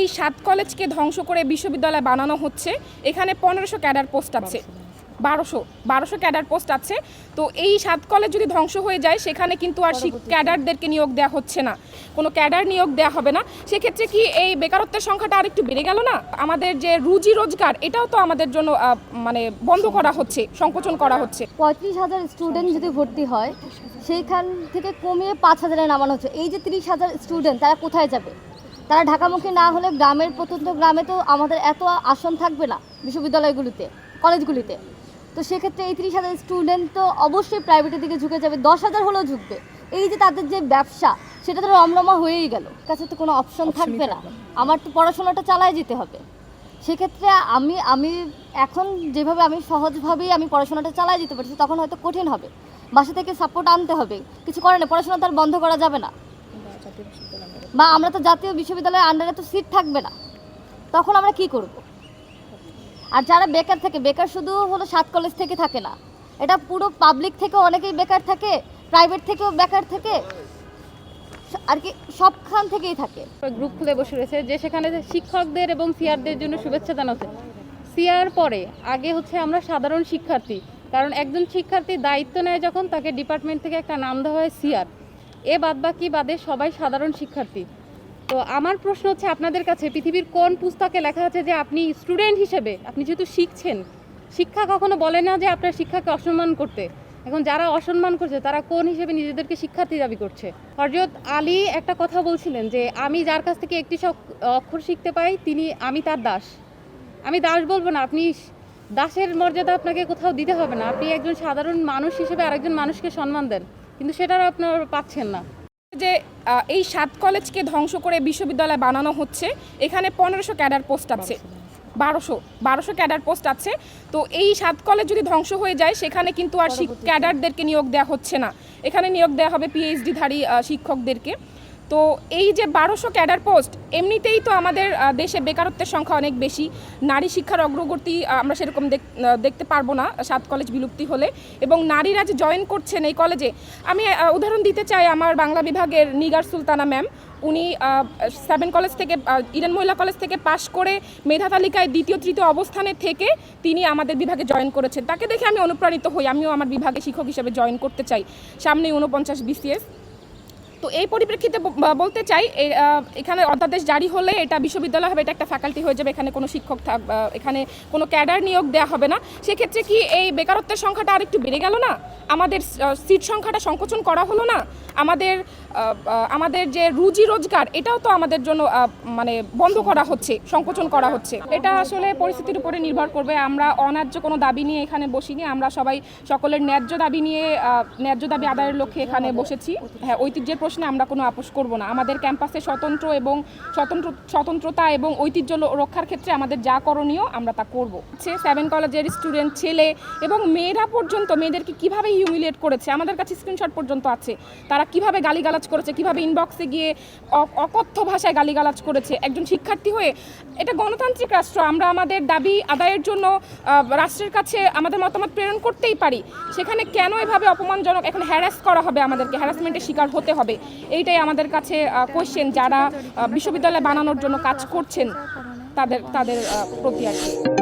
এই সাত কলেজকে ধ্বংস করে বিশ্ববিদ্যালয় বানানো হচ্ছে। এখানে পনেরোশো ক্যাডার পোস্ট আছে। বারোশো বারোশো ক্যাডার পোস্ট আছে। তো এই সাত কলেজ যদি ধ্বংস হয়ে যায় সেখানে কিন্তু আর ক্যাডারদেরকে নিয়োগ দেওয়া হচ্ছে না। কোনো ক্যাডার নিয়োগ দেওয়া হবে না। সেক্ষেত্রে কি এই বেকারত্বের সংখ্যাটা আর একটু বেড়ে গেল না? আমাদের যে রুজি রোজগার এটাও তো আমাদের জন্য মানে বন্ধ করা হচ্ছে সংকোচন করা হচ্ছে। পঁয়ত্রিশ হাজার স্টুডেন্ট যদি ভর্তি হয় সেইখান থেকে কমিয়ে পাঁচ হাজারে নামানো হচ্ছে। এই যে তিরিশ হাজার স্টুডেন্ট তারা কোথায় যাবে? তারা ঢাকামুখী না হলে গ্রামের প্রত্যন্ত গ্রামে তো আমাদের এত আসন থাকবে না বিশ্ববিদ্যালয়গুলিতে কলেজগুলিতে। তো সেক্ষেত্রে এই তিরিশ হাজার স্টুডেন্ট তো অবশ্যই প্রাইভেটের দিকে ঝুঁকে যাবে দশ হাজার হলেও ঝুঁকবে। এই যে তাদের যে ব্যবসা সেটা তো রমরমা হয়েই গেল। কাছে তো কোনো অপশন থাকবে না। আমার তো পড়াশোনাটা চালায় যেতে হবে। সেক্ষেত্রে আমি আমি এখন যেভাবে আমি সহজভাবেই আমি পড়াশোনাটা চালায় যেতে পারছি তখন হয়তো কঠিন হবে। বাসা থেকে সাপোর্ট আনতে হবে। কিছু করে না পড়াশোনা তো আর বন্ধ করা যাবে না। বা আমরা তো জাতীয় বিশ্ববিদ্যালয়ের আন্ডারে তো সিট থাকবে না। তখন আমরা কি করব? আর যারা বেকার থাকে, বেকার শুধু হলো সাত কলেজ থেকে থাকে না, এটা পুরো পাবলিক থেকে অনেকেই বেকার থাকে প্রাইভেট থেকেও বেকার থাকে, আর কি সবখান থেকেই থাকে। গ্রুপ খুলে বসে রয়েছে যে সেখানে শিক্ষকদের এবং সিআরদের জন্য শুভেচ্ছা জানাচ্ছে। সিআর পরে, আগে হচ্ছে আমরা সাধারণ শিক্ষার্থী, কারণ একজন শিক্ষার্থীর দায়িত্ব নেয় যখন তাকে ডিপার্টমেন্ট থেকে একটা নাম দেওয়া হয় সিআর এ বাদ বাকি বাদে সবাই সাধারণ শিক্ষার্থী। তো আমার প্রশ্ন হচ্ছে আপনাদের কাছে, পৃথিবীর কোন পুস্তকে লেখা আছে যে আপনি স্টুডেন্ট হিসেবে, আপনি যেহেতু শিখছেন, শিক্ষা কখনো বলে না যে আপনার শিক্ষাকে অসম্মান করতে। এখন যারা অসম্মান করছে, তারা কোন হিসেবে নিজেদেরকে শিক্ষার্থী দাবি করছে? হরজত আলী একটা কথা বলছিলেন যে, আমি যার কাছ থেকে একটি অক্ষর শিখতে পাই, তিনি, আমি তার দাস। আমি দাস বলব না, আপনি দাসের মর্যাদা আপনাকে কোথাও দিতে হবে না। আপনি একজন সাধারণ মানুষ হিসেবে আরেকজন মানুষকে সম্মান দেন। কিন্তু সেটাও আপনারা পাচ্ছেন না। যে এই সাত কলেজকে ধ্বংস করে বিশ্ববিদ্যালয় বানানো হচ্ছে এখানে পনেরোশো ক্যাডার পোস্ট আছে। বারোশো বারোশো ক্যাডার পোস্ট আছে। তো এই সাত কলেজ যদি ধ্বংস হয়ে যায় সেখানে কিন্তু আর ক্যাডারদেরকে নিয়োগ দেওয়া হচ্ছে না। এখানে নিয়োগ দেওয়া হবে পিএইচডিধারী শিক্ষকদেরকে। তো এই যে বারোশো ক্যাডার পোস্ট, এমনিতেই তো আমাদের দেশে বেকারত্বের সংখ্যা অনেক বেশি। নারী শিক্ষার অগ্রগতি আমরা সেরকম দেখ- দেখতে পারব না, সাত কলেজ বিলুপ্তি হলে। এবং নারীরা যে জয়েন করছেন এই কলেজে আমি উদাহরণ দিতে চাই আমার বাংলা বিভাগের নিগার সুলতানা ম্যাম উনি সেভেন কলেজ থেকে ইডেন মহিলা কলেজ থেকে পাশ করে মেধা তালিকায় দ্বিতীয়, তৃতীয় অবস্থানে থেকে তিনি আমাদের বিভাগে জয়েন করেছেন। তাকে দেখে আমি অনুপ্রাণিত হই, আমিও আমার বিভাগে শিক্ষক হিসেবে জয়েন করতে চাই। সামনেই উনপঞ্চাশ বিসিএস তো এই পরিপ্রেক্ষিতে বলতে চাই এখানে অধ্যাদেশ জারি হলে এটা বিশ্ববিদ্যালয় হবে, এটা একটা ফ্যাকাল্টি হয়ে যাবে, এখানে কোনো শিক্ষক এখানে কোনো ক্যাডার নিয়োগ দেওয়া হবে না। সেক্ষেত্রে কি এই বেকারত্বের সংখ্যাটা আর একটু বেড়ে গেল না? আমাদের সিট সংখ্যাটা সংকোচন করা হলো না? আমাদের আমাদের যে রুজি রোজগার, এটাও তো আমাদের জন্য মানে বন্ধ করা হচ্ছে, সংকোচন করা হচ্ছে। এটা আসলে পরিস্থিতির উপরে নির্ভর করবে। আমরা অন্যায্য কোনো দাবি নিয়ে এখানে বসিনি। আমরা সবাই সকলের ন্যায্য দাবি নিয়ে ন্যায্য দাবি আদায়ের লক্ষ্যে এখানে বসেছি। হ্যাঁ ঐতিহ্যের প্রশ্নে আমরা কোনো আপোষ করব না। আমাদের ক্যাম্পাসে স্বতন্ত্র এবং স্বতন্ত্র, স্বতন্ত্রতা এবং ঐতিহ্য রক্ষার ক্ষেত্রে আমাদের যা করণীয় আমরা তা করব। হচ্ছে সেভেন কলেজের স্টুডেন্ট ছেলে এবং মেয়েরা পর্যন্ত, মেয়েদেরকে কীভাবে হিউমিলিয়েট করেছে, আমাদের কাছে স্ক্রিনশট পর্যন্ত আছে। তারা কীভাবে গালিগালাজ করেছে, কীভাবে ইনবক্সে গিয়ে অকথ্য ভাষায় গালিগালাজ করেছে। একজন শিক্ষার্থী হয়ে, এটা গণতান্ত্রিক রাষ্ট্র, আমরা আমাদের দাবি আদায়ের জন্য রাষ্ট্রের কাছে আমাদের মতামত প্রেরণ করতেই পারি। সেখানে কেন এভাবে অপমানজনক, এখন হ্যারাস করা হবে আমাদেরকে হ্যারাসমেন্টের শিকার হতে হবে। এইটাই আমাদের কাছে কোয়েশ্চেন যারা বিশ্ববিদ্যালয় বানানোর জন্য কাজ করছেন, তাদের তাদের প্রতি আর কি।